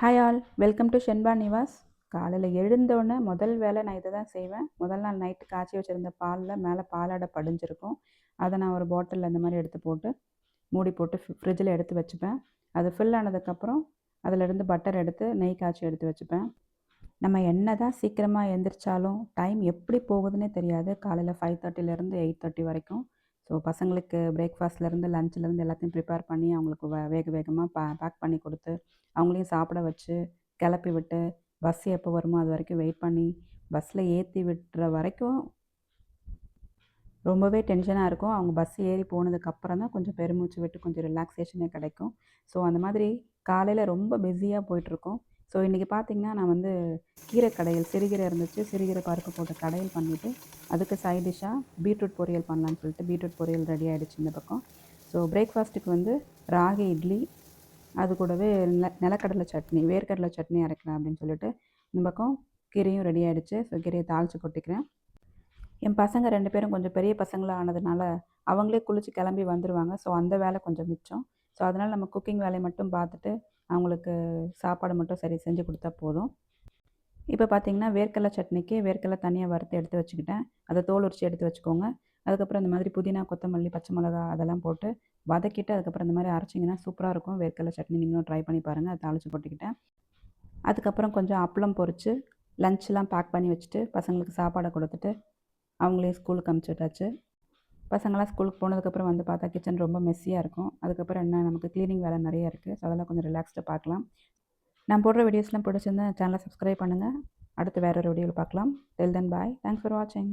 Hi all welcome to Shenba Nivas காலையில் எழுந்தோடனே முதல் வேலை நான் இதை தான் செய்வேன். முதல் நாள் நைட்டு காய்ச்சி வச்சுருந்த பாலில் மேலே பாலாடை படிஞ்சிருக்கும். அதை நான் ஒரு பாட்டிலில் இந்த மாதிரி எடுத்து போட்டு மூடி போட்டு ஃப்ரிட்ஜில் எடுத்து வச்சுப்பேன். அது ஃபில் ஆனதுக்கப்புறம் அதிலிருந்து பட்டர் எடுத்து நெய் காய்ச்சி எடுத்து வச்சுப்பேன். நம்ம என்ன தான் சீக்கிரமாக எழுந்திரிச்சாலும் டைம் எப்படி போகுதுன்னே தெரியாது. காலையில் ஃபைவ் தேர்ட்டிலேருந்து எயிட் தேர்ட்டி வரைக்கும். ஸோ பசங்களுக்கு பிரேக்ஃபாஸ்ட்லேருந்து லஞ்ச்லேருந்து எல்லாத்தையும் ப்ரிப்பேர் பண்ணி அவங்களுக்கு வேக வேகமாக பே பேக் பண்ணி கொடுத்து அவங்களையும் சாப்பிட வச்சு கிளப்பி விட்டு பஸ் எப்போ வருமோ அது வரைக்கும் வெயிட் பண்ணி பஸ்ஸில் ஏற்றி விட்டுற வரைக்கும் ரொம்பவே டென்ஷனாக இருக்கும். அவங்க பஸ் ஏறி போனதுக்கப்புறம் தான் கொஞ்சம் பெருமூச்சு விட்டு கொஞ்சம் ரிலாக்ஸேஷனே கிடைக்கும். ஸோ அந்த மாதிரி காலையில் ரொம்ப பிஸியாக போயிட்டுருக்கோம். ஸோ இன்றைக்கி பார்த்திங்கன்னா நான் வந்து கீரை கடையில் சிறுகீரை இருந்துச்சு. சிறுகீரை பருப்பு போட்டு கடையில் பண்ணிவிட்டு அதுக்கு சைட் டிஷ்ஷாக பீட்ரூட் பொரியல் பண்ணலான்னு சொல்லிட்டு பீட்ரூட் பொரியல் ரெடி ஆகிடுச்சு இந்த பக்கம். ஸோ பிரேக்ஃபாஸ்ட்டுக்கு வந்து ராகி இட்லி அது கூடவே நில நிலக்கடலை சட்னி வேர்க்கடலை சட்னி அரைக்கலாம் அப்படின்னு சொல்லிட்டு இந்த பக்கம் கீரையும் ரெடி ஆகிடுச்சு ஸோ கீரையை தாளித்து கொட்டிக்கிறேன். என் பசங்க ரெண்டு பேரும் கொஞ்சம் பெரிய பசங்களாக ஆனதுனால அவங்களே குளித்து கிளம்பி வந்துடுவாங்க ஸோ அந்த வேலை கொஞ்சம் மிச்சம். ஸோ அதனால் நம்ம குக்கிங் வேலையை மட்டும் பார்த்துட்டு அவங்களுக்கு சாப்பாடு மட்டும் சரி செஞ்சு கொடுத்தா போதும். இப்போ பார்த்தீங்கன்னா வேர்க்கடலை சட்னிக்கு வேர்க்கடலை தனியாக வறுத்து எடுத்து வச்சுக்கிட்டேன். அதை தோல் உரிச்சு எடுத்து வச்சுக்கோங்க. அதுக்கப்புறம் இந்த மாதிரி புதினா கொத்தமல்லி பச்சை மிளகா அதெல்லாம் போட்டு வதக்கிட்டு அதுக்கப்புறம் இந்த மாதிரி அரைச்சிங்கன்னா சூப்பராக இருக்கும். வேர்க்கடலை சட்னி நீங்களும் ட்ரை பண்ணி பாருங்கள் அதை தாளித்து போட்டுக்கிட்டேன். அதுக்கப்புறம் கொஞ்சம் அப்பளம் பொறிச்சு லஞ்செலாம் பேக் பண்ணி வச்சுட்டு பசங்களுக்கு சாப்பாடை கொடுத்துட்டு அவங்களே ஸ்கூலுக்கு அனுப்பிச்சுட்டாச்சு பசங்களாம் ஸ்கூலுக்கு போனதுக்கப்புறம் வந்து பார்த்தா கிச்சன் ரொம்ப மெஸ்ஸியாக இருக்கும். அதுக்கப்புறம் என்ன நமக்கு க்ளீனிங் வேலை நிறைய இருக்குது ஸோ அதெல்லாம் கொஞ்சம் ரிலாக்ஸ்டாக பார்க்கலாம். நான் போடுற வீடியோஸ்லாம் பிடிச்சிருந்தா சேனலை சப்ஸ்கிரைப் பண்ணுங்கள் அடுத்து வேறு ஒரு வீடியோவில் பார்க்கலாம். Till then bye thanks for வாட்சிங்